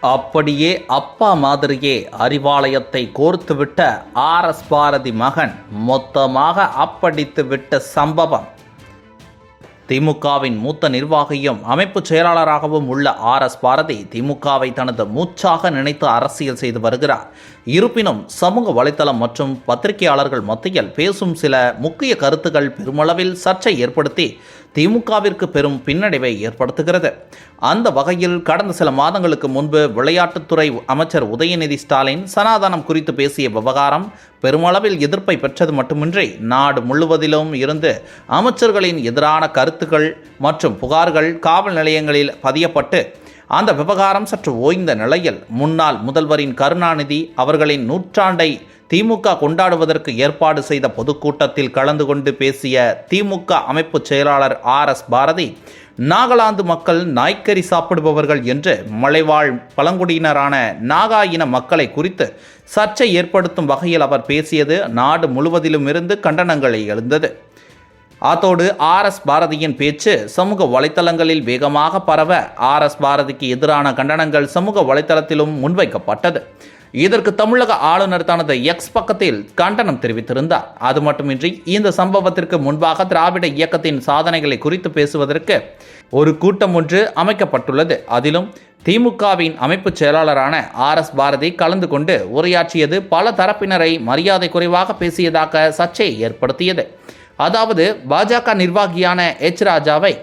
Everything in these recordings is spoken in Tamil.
அப்படியே அப்பா மாதிரியே அறிவாலயத்தை கோர்த்துவிட்ட ஆர் எஸ் பாரதி மகன் மொத்தமாக அப்படித்து விட்ட சம்பவம். திமுகவின் மூத்த நிர்வாகியும் அமைப்பு செயலாளராகவும் உள்ள ஆர் எஸ் பாரதி திமுகவை தனது மூச்சாக நினைத்து அரசியல் செய்து வருகிறார். இருப்பினும் சமூக வலைதளம் மற்றும் பத்திரிகையாளர்கள் மத்தியில் பேசும் சில முக்கிய கருத்துக்கள் பெருமளவில் சர்ச்சை ஏற்படுத்தி திமுகவிற்கு பெரும் பின்னடைவை ஏற்படுத்துகிறது. அந்த வகையில் கடந்த சில மாதங்களுக்கு முன்பு விளையாட்டுத்துறை அமைச்சர் உதயநிதி ஸ்டாலின் சனாதனம் குறித்து பேசிய விவகாரம் பெருமளவில் எதிர்ப்பை பெற்றது மட்டுமின்றி நாடு முழுவதிலும் இருந்து அமைச்சர்களின் எதிரான கருத்துக்கள் மற்றும் புகார்கள் காவல் நிலையங்களில் பதியப்பட்டு அந்த விவகாரம் சற்று ஓய்ந்த நிலையில் முன்னாள் முதல்வரின் கருணாநிதி அவர்களின் நூற்றாண்டை திமுக கொண்டாடுவதற்கு ஏற்பாடு செய்த பொதுக்கூட்டத்தில் கலந்து கொண்டு பேசிய திமுக அமைப்பு செயலாளர் ஆர் எஸ் பாரதி நாகாலாந்து மக்கள் நாய்க்கறி சாப்பிடுபவர்கள் என்று மலைவாழ் பழங்குடியினரான நாகா இன மக்களை குறித்து சர்ச்சை ஏற்படுத்தும் வகையில் அவர் பேசியது நாடு முழுவதிலும் இருந்து கண்டனங்களை எழுந்தது. அதோடு ஆர் எஸ் பாரதியின் பேச்சு சமூக வலைத்தளங்களில் வேகமாக பரவ ஆர் எஸ் பாரதிக்கு எதிரான கண்டனங்கள் சமூக வலைத்தளத்திலும் முன்வைக்கப்பட்டது. இதற்கு தமிழக ஆளுநர் தனது எக்ஸ் பக்கத்தில் கண்டனம் தெரிவித்திருந்தார். அது மட்டுமின்றி இந்த சம்பவத்திற்கு முன்பாக திராவிட இயக்கத்தின் சாதனைகளை குறித்து பேசுவதற்கு ஒரு கூட்டம் ஒன்று அமைக்கப்பட்டுள்ளது. அதிலும் திமுகவின் அமைப்பு செயலாளரான ஆர் எஸ் பாரதி கலந்து கொண்டு உரையாற்றியது பல தரப்பினரை மரியாதை குறைவாக பேசியதாக சர்ச்சையை ஏற்படுத்தியது. அதாவது பாஜக நிர்வாகியான எச் ராஜாவை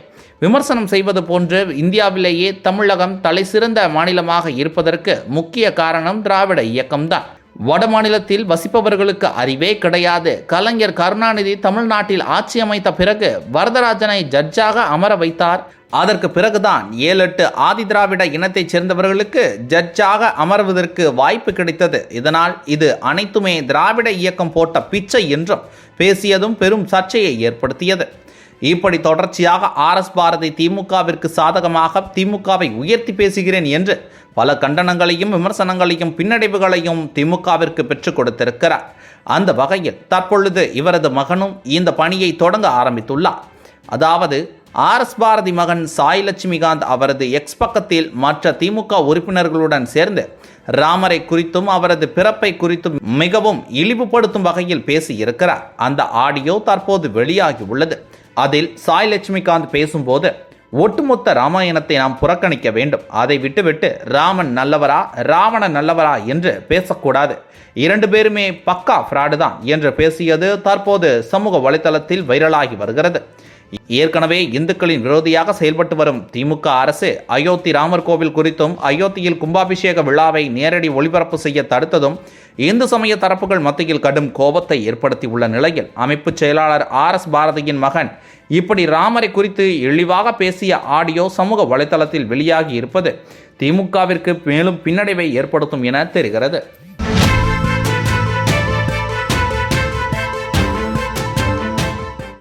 விமர்சனம் செய்வது போன்று இந்தியாவிலேயே தமிழகம் தலை சிறந்த மாநிலமாக இருப்பதற்கு முக்கிய காரணம் திராவிட இயக்கம்தான். வட மாநிலத்தில் வசிப்பவர்களுக்கு அறிவே கிடையாது. கலைஞர் கருணாநிதி தமிழ்நாட்டில் ஆட்சி அமைத்த பிறகு வரதராஜனை ஜட்ஜாக அமர வைத்தார். அதற்கு பிறகுதான் ஏழு எட்டு ஆதி திராவிட இனத்தைச் சேர்ந்தவர்களுக்கு ஜட்ஜாக அமர்வதற்கு வாய்ப்பு கிடைத்தது. இதனால் இது அனைத்துமே திராவிட இயக்கம் போட்ட பிச்சை என்றும் பேசியதும் பெரும் சர்ச்சையை ஏற்படுத்தியது. இப்படி தொடர்ச்சியாக ஆர்எஸ் பாரதி திமுகவிற்கு சாதகமாக திமுகவை உயர்த்தி பேசுகிறேன் என்று பல கண்டனங்களையும் விமர்சனங்களையும் பின்னடைவுகளையும் திமுகவிற்கு பெற்றுக் கொடுத்திருக்கிறார். அந்த வகையில் தற்பொழுது இவரது மகனும் இந்த பணியை தொடங்க ஆரம்பித்துள்ளார். அதாவது ஆர்எஸ் பாரதி மகன் சாய் லட்சுமிகாந்த் அவரது எக்ஸ் பக்கத்தில் மற்ற திமுக உறுப்பினர்களுடன் சேர்ந்து ராமரை குறித்தும் அவரது பிறப்பை குறித்தும் மிகவும் இழிவுபடுத்தும் வகையில் பேசியிருக்கிறார். அந்த ஆடியோ தற்போது வெளியாகி உள்ளது அதில் சாய் லட்சுமிகாந்த் பேசும்போது ஒட்டுமொத்த ராமாயணத்தை நாம் புறக்கணிக்க வேண்டும். அதை விட்டுவிட்டு ராமன் நல்லவரா ராவணன் நல்லவரா என்று பேசக்கூடாது. இரண்டு பேருமே பக்கா ஃப்ராடு தான் என்று பேசியது தற்போது சமூக வலைதளத்தில் வைரலாகி வருகிறது. ஏற்கனவே இந்துக்களின் விரோதியாக செயல்பட்டு வரும் திமுக அரசு அயோத்தி ராமர் கோவில் குறித்தும் அயோத்தியில் கும்பாபிஷேக விழாவை நேரடி ஒளிபரப்பு செய்ய தடுத்ததும் இந்து சமய தரப்புகள் மத்தியில் கடும் கோபத்தை ஏற்படுத்தி உள்ள நிலையில் அமைப்பு செயலாளர் ஆர் எஸ் பாரதியின் மகன் இப்படி ராமரை குறித்து இழிவாக பேசிய ஆடியோ சமூக வலைதளத்தில் வெளியாகி இருப்பது திமுகவிற்கு மேலும் பின்னடைவை ஏற்படுத்தும் என தெரிகிறது.